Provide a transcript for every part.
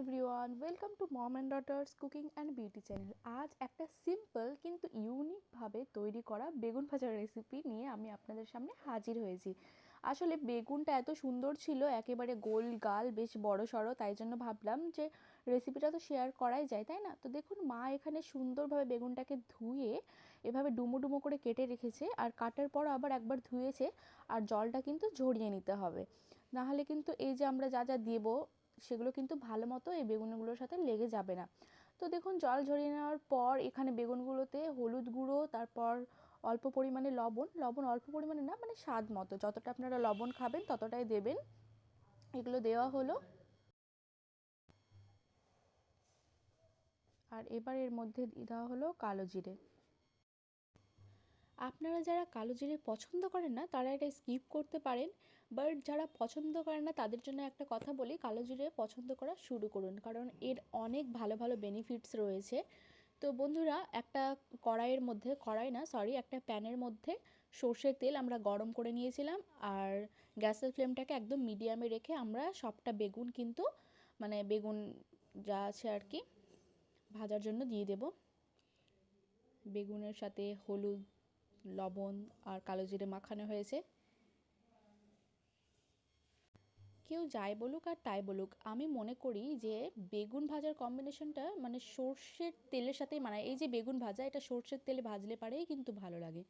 Everyone welcome to mom and daughters cooking and beauty channel আজ একটা simple কিন্তু ইউনিকভাবে তৈরি করা বেগুন ভাজার রেসিপি নিয়ে আমি আপনাদের সামনে হাজির হয়েছি। আসলে বেগুনটা এত সুন্দর ছিল, একেবারে গোল গাল, বেশ বড় সড়ো, তাই জন্য ভাবলাম যে রেসিপিটা তো শেয়ার করাই যায়, তাই না? তো দেখুন, মা এখানে সুন্দরভাবে বেগুনটাকে ধুয়ে এভাবে ডুমো ডুমো করে কেটে রেখেছে আর কাটার পর আবার একবার ধুয়েছে আর জলটা কিন্তু ঝরিয়ে নিতে হবে। নাহলে কিন্তু এই যে আমরা যা যা দেবো সেগুলো কিন্তু ভালো মতো এই বেগুনগুলোর সাথে লেগে যাবে না। তো দেখুন, জল ঝরিয়ে নেওয়ার পর এখানে বেগুনগুলোতে হলুদ গুঁড়ো, তারপর অল্প পরিমাণে লবণ। লবণ অল্প পরিমাণে না মানে স্বাদ মতো। যতটা আপনারা লবণ খাবেন, ততটাই দেবেন। এগুলো দেওয়া হলো। আর এবার এর মধ্যে দেওয়া হলো কালো জিরে। আপনারা যারা কালো জিরে পছন্দ করেন না, তারা এটা স্কিপ করতে পারেন। বাট যারা পছন্দ করেন না, তাদের জন্য একটা কথা বলি, কালো জিরে পছন্দ করা শুরু করুন, কারণ এর অনেক ভালো ভালো বেনিফিটস রয়েছে। তো বন্ধুরা, একটা কড়াইয়ের মধ্যে, কড়াই না সরি একটা প্যানের মধ্যে সর্ষের তেল আমরা গরম করে নিয়েছিলাম, আর গ্যাসের ফ্লেমটাকে একদম মিডিয়ামে রেখে আমরা সবটা বেগুন কিন্তু মানে বেগুন যা আছে আর কি, ভাজার জন্য দিয়ে দেব। বেগুনের সাথে হলুদ লবণ আর কালো জিরে মাখানো হয়েছে। কেউ যাই বলুক আর তাই বলুক, আমি মনে করি যে বেগুন ভাজার কম্বিনেশনটা মানে সর্ষের তেলের সাথেই মানায় এই যে বেগুন ভাজা, এটা সর্ষের তেলে ভাজলে পারেই কিন্তু ভালো লাগে।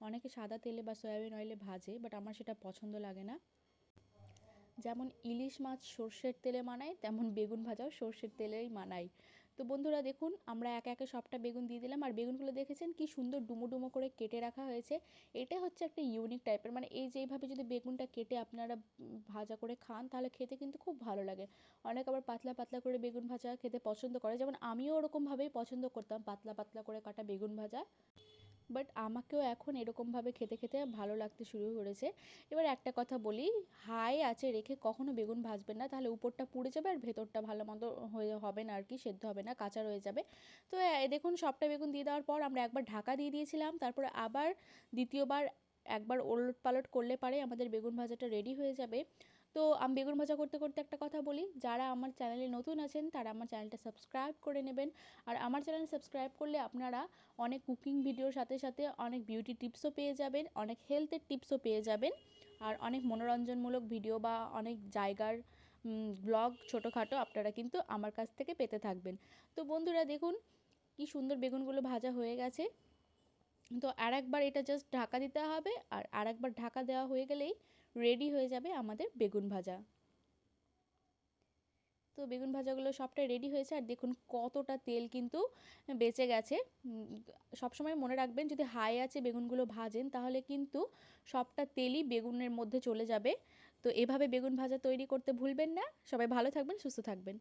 অনেকে সাদা তেলে বা সয়াবিন অয়েলে ভাজে বাট আমার সেটা পছন্দ লাগে না। যেমন ইলিশ মাছ সর্ষের তেলে মানায়, তেমন বেগুন ভাজাও সর্ষের তেলেই মানায়। তো বন্ধুরা দেখুন, আমরা একে একে সবটা বেগুন দিয়ে দিলাম। আর বেগুনগুলো দেখেছেন কি সুন্দর ডুমো ডুমো করে কেটে রাখা হয়েছে। এটা হচ্ছে একটা ইউনিক টাইপের মানে এই যে এইভাবে যদি বেগুনটা কেটে আপনারা ভাজা করে খান, তাহলে খেতে কিন্তু খুব ভালো লাগে। অনেক আবার পাতলা পাতলা করে বেগুন ভাজা খেতে পছন্দ করে। যেমন আমিও ওরকমভাবেই পছন্দ করতাম, পাতলা পাতলা করে কাটা বেগুন ভাজা। বাট আমাকেও এখন এরকমভাবে খেতে খেতে ভালো লাগতে শুরু করেছে। এবার একটা কথা বলি, হাই আছে রেখে কখনো বেগুন ভাজবেন না, তাহলে উপরটা পুড়ে যাবে আর ভেতরটা ভালো মতো হয়ে হবে না আর কি সেদ্ধ হবে না, কাঁচা রয়ে যাবে। তো দেখুন সবটা বেগুন দিয়ে দেওয়ার পর আমরা একবার ঢাকা দিয়ে দিয়েছিলাম, তারপরে আবার দ্বিতীয়বার একবার ওলট পালট করলে পারে আমাদের বেগুন ভাজাটা রেডি হয়ে যাবে। তো আমি বেগুন ভাজা করতে করতে একটা কথা বলি, যারা আমার চ্যানেলে নতুন আছেন, তারা আমার চ্যানেলটা সাবস্ক্রাইব করে নেবেন। আর আমার চ্যানেল সাবস্ক্রাইব করলে আপনারা অনেক কুকিং ভিডিওর সাথে সাথে অনেক বিউটি টিপসও পেয়ে যাবেন, অনেক হেলথের টিপসও পেয়ে যাবেন। আর অনেক মনোরঞ্জনমূলক ভিডিও বা অনেক জায়গার ব্লগ ছোটোখাটো আপনারা কিন্তু আমার কাছ থেকে পেতে থাকবেন। তো বন্ধুরা দেখুন, কি সুন্দর বেগুনগুলো ভাজা হয়ে গেছে। তো আর একবার এটা জাস্ট ঢাকা দিতে হবে আর আর একবার ঢাকা দেওয়া হয়ে গেলেই রেডি হয়ে যাবে আমাদের বেগুন ভাজা। তো বেগুন ভাজাগুলো সবটাই রেডি হয়েছে আর দেখুন কতটা তেল কিন্তু বেঁচে গেছে। সবসময় মনে রাখবেন যদি হাই আছে বেগুনগুলো ভাজেন তাহলে কিন্তু সবটা তেলই বেগুনের মধ্যে চলে যাবে। তো এভাবে বেগুন ভাজা তৈরি করতে ভুলবেন না। সবাই ভালো থাকবেন, সুস্থ থাকবেন।